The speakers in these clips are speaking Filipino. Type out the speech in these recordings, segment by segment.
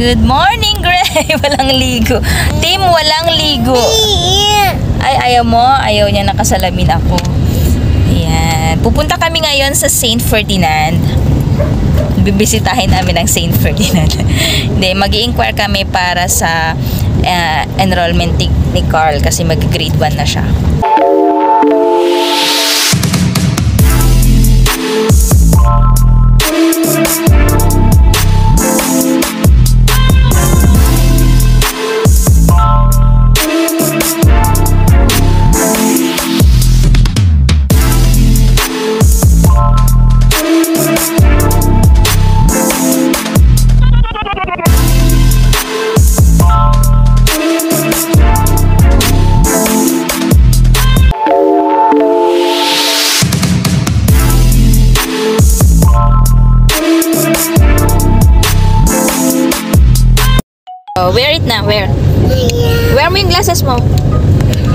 Good morning, Gray! walang ligo. Team, walang ligo. Ay, ayaw mo? Ayaw niya nakasalamin ako. Ayan. Pupunta kami ngayon sa St. Ferdinand. Bibisitahin namin ang St. Ferdinand. Hindi, mag inquire kami para sa uh, enrollment ni, Carl kasi mag-grade 1 na siya. Wear mo yung glasses mo.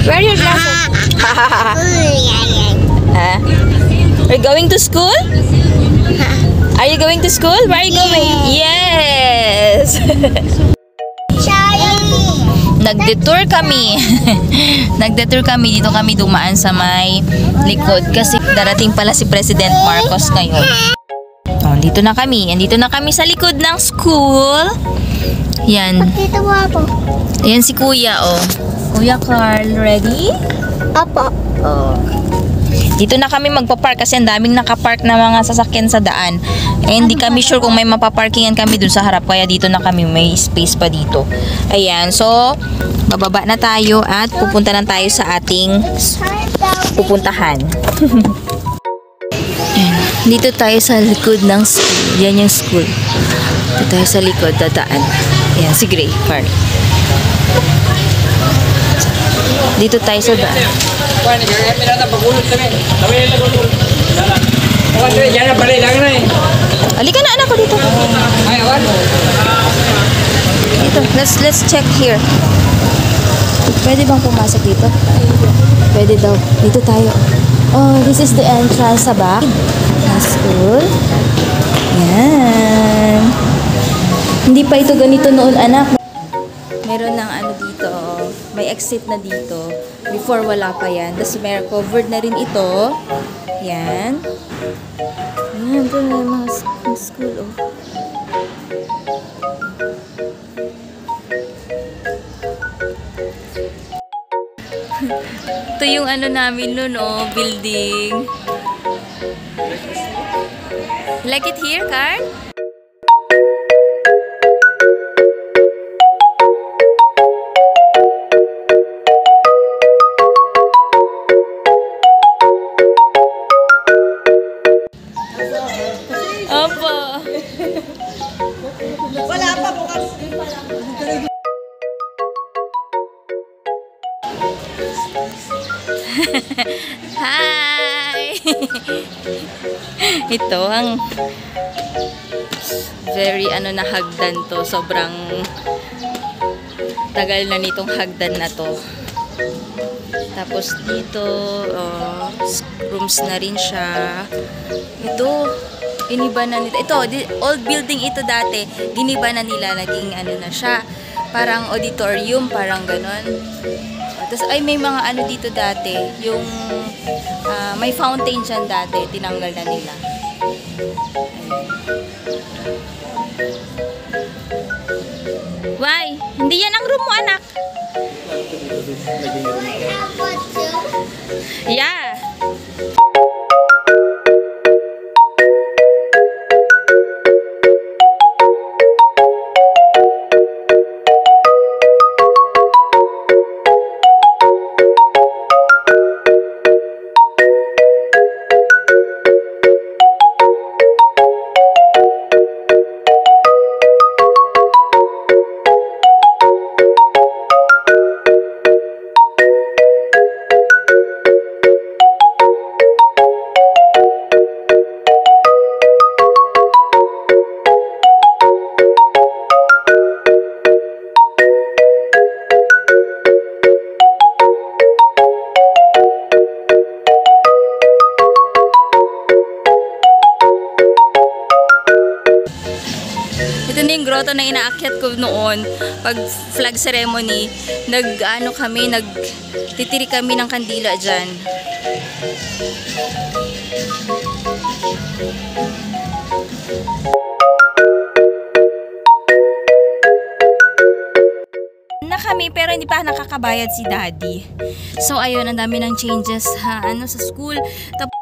Wear your glasses. Ah. Are you going to school? Are you going to school? Where are you going? Yes! Nag-detour kami. Nag-detour kami. Dito kami dumaan sa may likod. Kasi darating pala si President Marcos ngayon. Oh, dito na kami. Andito na kami sa likod ng school. Yan. Dito mo ako. Yan si Kuya, oh. Kuya Carl, ready? Apo. Oh. Dito na kami magpa-park kasi ang daming nakapark na mga sasakyan sa daan. Eh, hindi kami sure kung may mapaparkingan kami dun sa harap. Kaya dito na kami, may space pa dito. Ayan, so, bababa na tayo at pupunta na tayo sa ating pupuntahan. Dito tayo sa likod ng school. Yan yung school. Dito tayo sa likod, dadaan. Ayan, si Gray, Carl. Dito tayo sa daan. Kami na yan anak ko dito. Dito, let's let's check here. Pwede bang pumasok dito? Pwede daw. Dito tayo. Oh, this is the entrance sa back. School. Yan. Hindi pa ito ganito noon, anak. Meron ng ano dito, may exit na dito. Before wala pa yan. Tapos may covered na rin ito. Yan. Yan, ito na mga school, oh. Ito yung ano namin nun, oh, building. Like it here, Carl? Opo. Hi! Ito ang very ano na hagdan to. Sobrang tagal na nitong hagdan na to. Tapos dito, oh, rooms na rin siya. Ito, iniba na nila. Ito, old building ito dati. Diniba na nila, naging ano na siya. Parang auditorium, parang ganon. Tapos ay may mga ano dito dati, yung ah, may fountain dyan dati, tinanggal na nila. Why? Hindi yan ang room mo, anak. Yeah. Grotto na inaakyat ko noon pag flag ceremony. Nag, ano kami, nag, titiri kami ng kandila dyan. na kami pero hindi pa nakakabayad si daddy. So ayun, ang dami ng changes ha, ano sa school. Tapos